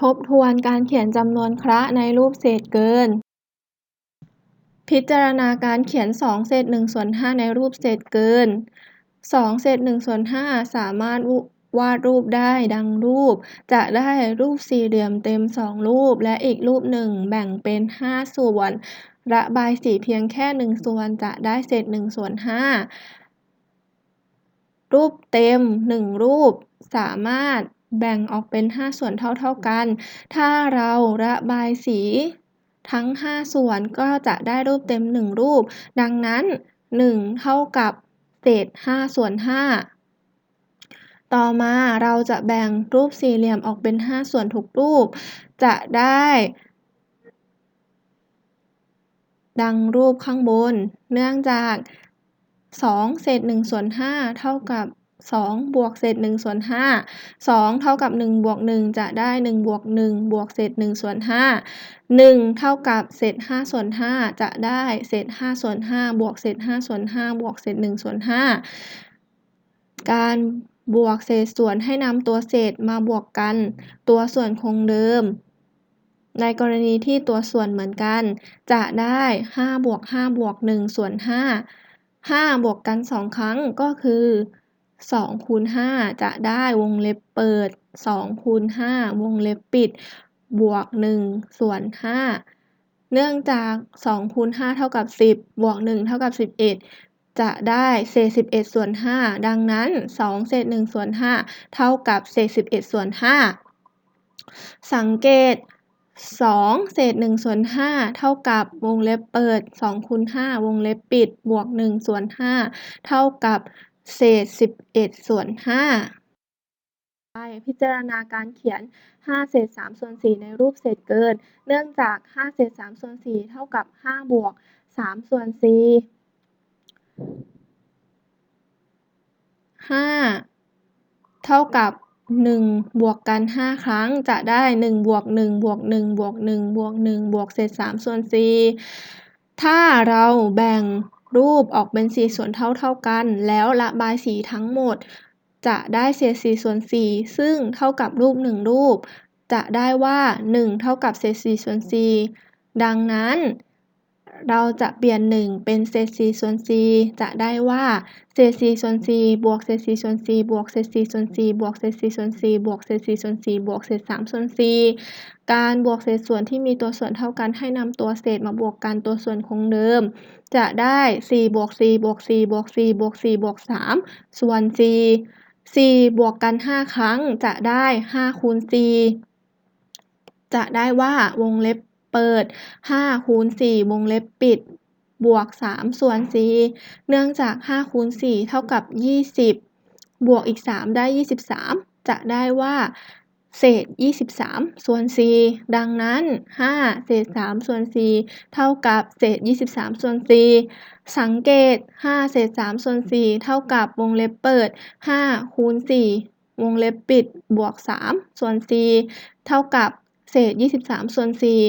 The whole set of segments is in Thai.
ทบทวนการเขียนจำนวนคระในรูปเศษเกิน พิจารณาการเขียนสองเศษหนึ่งส่วนห้าในรูปเศษเกินสองเศษหนึ่งส่วนห้าสามารถวาดรูปได้ดังรูป จะได้รูปสี่เหลี่ยมเต็มสองรูป และอีกรูปหนึ่งแบ่งเป็นห้าส่วน ระบายสีเพียงแค่หนึ่งส่วนจะได้เศษหนึ่งส่วนห้ารูปเต็มหนึ่งรูปสามารถ แบ่งออกเป็นห้าส่วนเท่าๆกัน ถ้าเราระบายสีทั้งห้าส่วนก็จะได้รูปเต็มหนึ่งรูป ดังนั้นหนึ่งเท่ากับเศษห้าส่วนห้าต่อมาเราจะแบ่งรูปสี่เหลี่ยมออกเป็นห้าส่วนทุกรูป จะได้ ดังรูปข้างบน เนื่องจากสองเศษหนึ่งส่วนห้าเท่ากับ สองบวกเศษหนึ่งส่วนห้าสองเท่ากับหนึ่งบวกหนึ่งจะได้หนึ่งบวกหนึ่งบวกเศษหนึ่งส่วนห้าหนึ่งเท่ากับเศษห้าส่วนห้าจะได้เศษห้าส่วนห้าบวกเศษห้าส่วนห้าบวกเศษหนึ่งส่วนห้าการบวกเศษส่วนให้นำตัวเศษมาบวกกัน ตัวส่วนคงเดิม ในกรณีที่ตัวส่วนเหมือนกัน จะได้ห้าบวกห้าบวกหนึ่งส่วนห้าห้าบวกกันสองครั้งก็คือ สองคูณห้าจะได้วงเล็บเปิดสองคูณห้าวงเล็บปิด บวกหนึ่งส่วนห้าเนื่องจากสองคูณห้าเท่ากับสิบบวกหนึ่งเท่ากับสิบเอ็ดจะได้เศษสิบเอ็ดส่วนห้าดังนั้นสองเศษหนึ่งส่วนห้าเท่ากับเศษสิบเอ็ดส่วนห้าสังเกตสองเศษหนึ่งส่วนห้าเท่ากับวงเล็บเปิดสองคูณห้าวงเล็บปิด บวกหนึ่งส่วนห้าเท่ากับ เศษสิบเอ็ดส่วนห้าไปพิจารณาการเขียนห้าเศษสามส่วนสี่ในรูปเศษเกิน เนื่องจากห้าเศษสามส่วนสี่เท่ากับห้าบวกสามส่วนสี่ห้าเท่ากับหนึ่งบวกกันห้าครั้งจะได้หนึ่งบวกหนึ่งบวกหนึ่งบวกหนึ่งบวกหนึ่งบวกเศษสามส่วนสี่ถ้าเราแบ่ง รูปออกเป็นสี่ส่วนเท่าๆกัน แล้วระบายสีทั้งหมด จะได้เศษสี่ส่วนสี่ซึ่งเท่ากับรูปหนึ่งรูป จะได้ว่าหนึ่งเท่ากับเศษสี่ส่วนสี่ดังนั้น เราจะเปลี่ยนหนึ่งเป็นเศษสี่ส่วนสี่จะได้ว่าเศษสี่ส่วนสี่บวกเศษสี่ส่วนสี่บวกเศษสี่ส่วนสี่บวกเศษสี่ส่วนสี่บวกเศษสี่ส่วนสี่บวกเศษสามส่วนสี่การบวกเศษส่วนที่มีตัวส่วนเท่ากันให้นำตัวเศษมาบวกกันตัวส่วนคงเดิม จะได้สี่บวกสี่บวกสี่บวกสี่บวกสี่บวกสามส่วนสี่สี่บวกกันห้าครั้งจะได้ห้าคูณสี่จะได้ว่าวงเล็บ เปิดห้าคูณสี่วงเล็บปิด บวกสามส่วนสี่เนื่องจากห้าคูณสี่เท่ากับยี่สิบวกอีกสามได้ยี่สิบสามจะได้ว่า เศษยี่สิบสามส่วนสี่ดังนั้นห้าเศษสามส่วนสี่เท่ากับเศษยี่สิบสามส่วนสี่สังเกตห้าเศษสามส่วนสี่เท่ากับวงเล็บเปิดห้าคูณสี่วงเล็บปิดบวกสามส่วนสี่เท่ากับ เศษยี่สิบสามส่วนสี่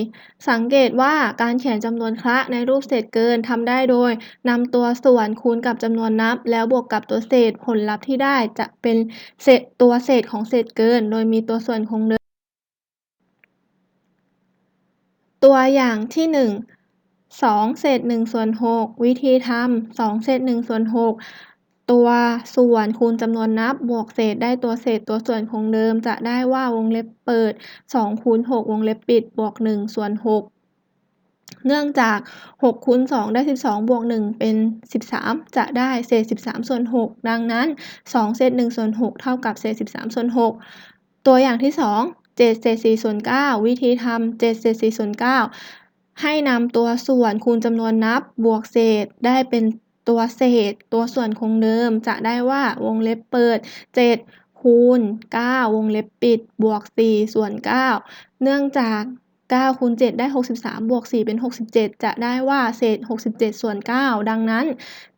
สังเกตว่าการเขียนจำนวนคละในรูปเศษเกินทำได้โดยนำตัวส่วนคูณกับจำนวนนับ แล้วบวกกับตัวเศษผลลัพธ์ที่ได้จะเป็นเศษตัวเศษของเศษเกิน โดยมีตัวส่วนคงเดิมตัวอย่างที่หนึ่งสองเศษหนึ่งส่วนหกวิธีทำสองเศษหนึ่งส่วนหก ตัวส่วนคูณจำนวนนับบวกเศษได้ตัวเศษตัวส่วนคงเดิม จะได้ว่าวงเล็บเปิดสองคูณหกวงเล็บปิดบวกหนึ่งส่วนหกเนื่องจากหกคูณสองได้สิบวกหนึ่งเป็นสิบสามจะได้เศษสิบสามส่วนหกดังนั้นสองเศษหนึ่งส่วนหกเท่ากับเศษสิบสามส่วนหกตัวอย่างที่สองเศษสี่ส่วนเก้าวิธีทำเจ็ดเศษสี่ส่วนเก้าให้นำตัวส่วนคูณจำนวนนับบวกเศษได้เป็น ตัวเศษ ตัวส่วนคงเดิมจะได้ว่าวงเล็บเปิดเจ็ดคูณเก้าวงเล็บปิด บวกสี่ส่วนเก้าเนื่องจากเก้าคูณเจ็ดได้หกสิบสามบวกสี่เป็นหกสิบเจ็ดจะได้ว่าเศษหกสิบเจ็ดส่วนเก้าดังนั้น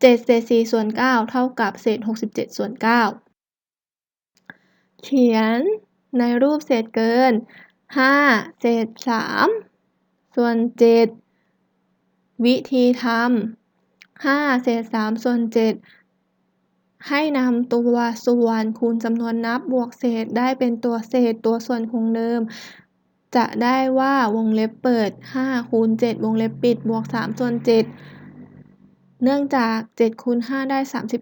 เจ็ดเศษสี่ส่วนเก้าเท่ากับเศษหกสิบเจ็ดส่วนเก้าเขียนในรูปเศษเกินห้าเศษสามส่วนเจ็ดวิธีทำ ห้าเศษสามส่วนเจ็ดให้นำตัวส่วนคูณจำนวนนับบวกเศษได้เป็นตัวเศษตัวส่วนคงเดิม จะได้ว่าวงเล็บเปิดห้าคูณเจ็ดวงเล็บปิดบวกสามส่วนเจ็ดเนื่องจากเจ็ดคูณห้าได้สามสิบ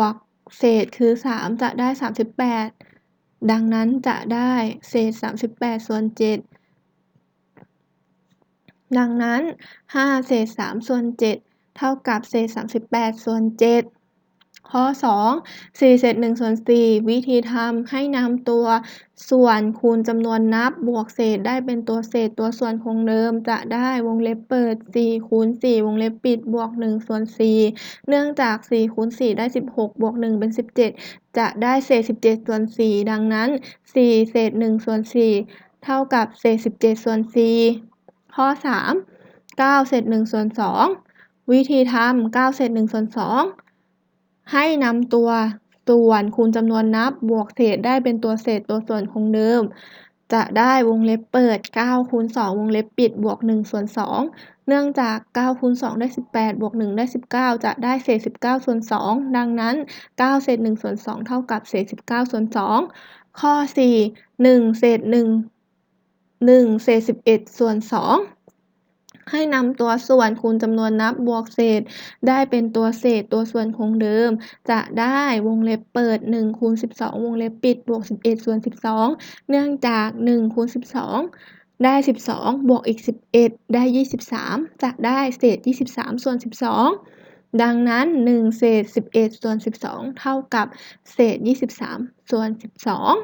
วกเศษคือสามจะได้สามสิบแปดดังนั้นจะได้เศษสามสิบแปดส่วนเจ็ ดังนั้นห้าเศษสามส่วนเจ็ดเท่ากับเศษสามสิบแปดส่วนเจ็ดข้อสองสี่เศษหนึ่งส่วนสี่วิธีทำให้นำตัวส่วนคูณจำนวนนับบวกเศษได้เป็นตัวเศษตัวส่วนคงเดิมจะได้วงเล็บเปิดสี่คูณสี่วงเล็บปิดบวกหนึ่งส่วนสี่เนื่องจากสี่คูณสี่ได้สิบหกบวกหนึ่งเป็นสิบเจ็ดจะได้เศษสิบเจ็ดส่วนสี่ดังนั้นสี่เศษหนึ่งส่วนสี่เท่ากับเศษสิบเจ็ดส่วนสี่ ข้อสามเก้าเศษหนึ่งส่วนสองวิธีทำเก้าเศษหนึ่งส่วนสองให้นำตัวส่วนคูณจำนวนนับบวกเศษได้เป็นตัวเศษตัวส่วนคงเดิม จะได้วงเล็บเปิดเก้าคูณสองวงเล็บปิดบวกหนึ่งส่วนสองเนื่องจากเก้าคูณสองได้สิบแปดบวกหนึ่งได้สิบเก้าจะได้เศษสิบเก้าส่วนสองดังนั้นเก้าเศษหนึ่งส่วนสองเท่ากับเศษสิบเก้าส่วนสองข้อสี่หนึ่งเศษห นึ่งหนึ่งเศษสิบเอ็ดส่วนสองให้นำตัวส่วนคูณจำนวนนับบวกเศษ ได้เป็นตัวเศษตัวส่วนคงเดิม จะได้วงเล็บเปิดหนึ่งคูณสิบสองวงเล็บปิดบวกสิบเอ็ดส่วนสิบสองเนื่องจากหนึ่งคูณสิบสองได้สิบสองบวกอีกสิบเอ็ดได้ยี่สิบสามจะได้เศษยี่สิบสามส่วนสิบสองดังนั้นหนึ่งเศษสิบเอ็ดส่วนสิบสองเท่ากับเศษยี่สิบสามส่วนสิบสอง